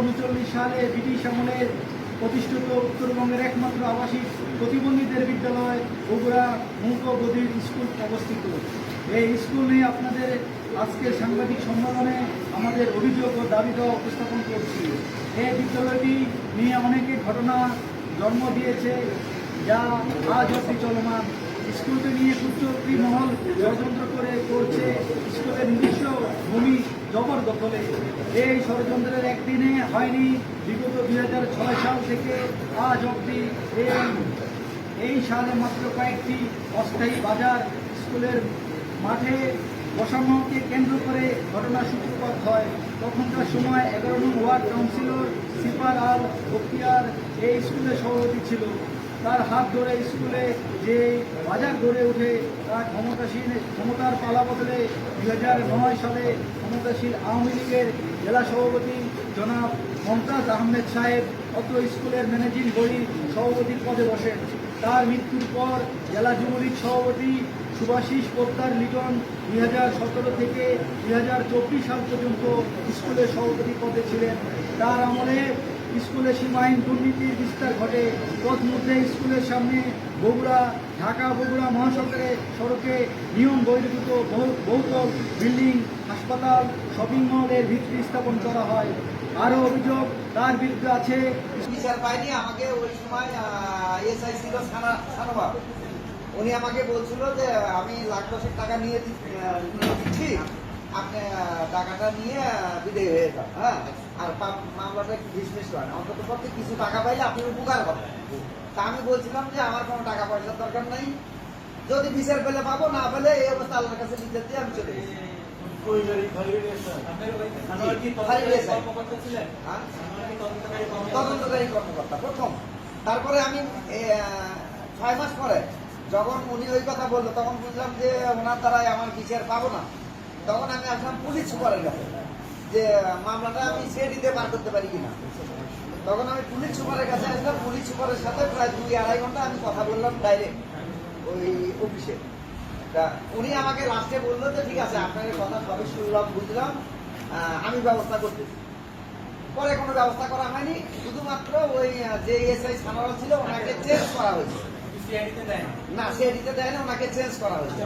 উনচল্লিশ সালে ব্রিটিশ আমলের প্রতিষ্ঠিত উত্তরবঙ্গের একমাত্র আবাসিক প্রতিবন্ধীদের বিদ্যালয় বগুড়া মুখ স্কুল অবস্থিত। এই স্কুল নিয়ে আপনাদের আজকের সাংবাদিক সম্মেলনে আমাদের অভিযোগ ও দাবি দাবিটা উপস্থাপন করছি। এই বিদ্যালয়টি নিয়ে অনেকে ঘটনা জন্ম দিয়েছে যা আজ অব্দি চলমান। স্কুলকে নিয়ে কুচক্রি মহল ষড়যন্ত্র করে করছে স্কুলের নিজস্ব ভূমি জবরদখলে এই ষড়যন্ত্রের একদিনে হয়নি বিগত দুই হাজার ছয় সাল থেকে আজ অবধি এই সালে মাত্র কয়েকটি অস্থায়ী বাজার স্কুলের মাঠে বসানোকে কেন্দ্র করে ঘটনা সূত্রপাত হয়। তখনকার সময় এগারো নং ওয়ার্ড কাউন্সিলর সিপার আল বক্তিয়ার এই স্কুলের সভাপতি ছিল। তার হাত ধরে স্কুলে যে বাজার গড়ে ওঠে তা ক্ষমতাসীন, ক্ষমতার পালা বদলে দুই হাজার নয় সালে ক্ষমতাসীন আওয়ামী লীগের জেলা সভাপতি জনাব মমতাজ আহমেদ সাহেব অত স্কুলের ম্যানেজিং বডি সভাপতির পদে বসেন। তার মৃত্যুর পর জেলা যুবলীগ সভাপতি সুভাষিস পোদ্দার লিটন দুই হাজার সতেরো থেকে দুই হাজার চব্বিশ সাল পর্যন্ত স্কুলের সভাপতি পদে ছিলেন। তার আমলে স্কুলে সীমাহীন দুর্নীতির বিস্তার ঘটে। তৎমধ্যে স্কুলের সামনে বগুড়া, ঢাকা, বগুড়া মহাসড়কে সড়কে নিয়ম বহির্ভূত বহুতল বিল্ডিং, হাসপাতাল, শপিং মলের ভিত্তি স্থাপন করা হয়। আরও অভিযোগ, তার বিরুদ্ধে আছে বিচার পাইনি আমাকে ওই সময় এসআই ছিল উনি আমাকে বলছিল যে, আমি লাখ দশেক টাকা নিয়ে দিচ্ছি আপনি টাকাটা নিয়ে বিদায় হয়ে যান হ্যাঁ? আর মামলাটা একটু ডিসমিস করেন। অন্তত পক্ষে কিছু টাকা পাইলে আপনি উপকার হবে তা আমি বলছিলাম যে আমার কোনো টাকা পয়সার দরকার নেই। যদি বিচার পেলে পাবো, না পেলে এই অবস্থা আল্লাহর কাছে বিচার দিয়ে আমি চলে গেছি। প্রথম। তারপরে আমি ছয় মাস পরে যখন উনি ওই কথা বলল, তখন বুঝলাম যে ওনার দ্বারাই আমার বিচার পাবো না। তখন আমি আসলাম পুলিশ সুপারের কাছে। যে মামলাটা আমি সিআইডিতে বার করতে পারি কিনা। তখন আমি পুলিশ সুপারের কাছে আসলাম পুলিশ সুপারের সাথে প্রায় দুই আড়াই ঘণ্টা আমি কথা বললাম ডাইরেক্ট ওই অফিসে। তা উনি আমাকে লাস্টে বলল যে ঠিক আছে আপনার কথা সবই শুনলাম বুঝলাম। আমি ব্যবস্থা করতেছি। পরে কোনো ব্যবস্থা করা হয়নি। শুধুমাত্র ওই যে এসআই সানারা ছিল ওনাকে চেঞ্জ করা হয়েছে। না সে দিতে দেয় না ওনাকে চেঞ্জ করা হয়েছে।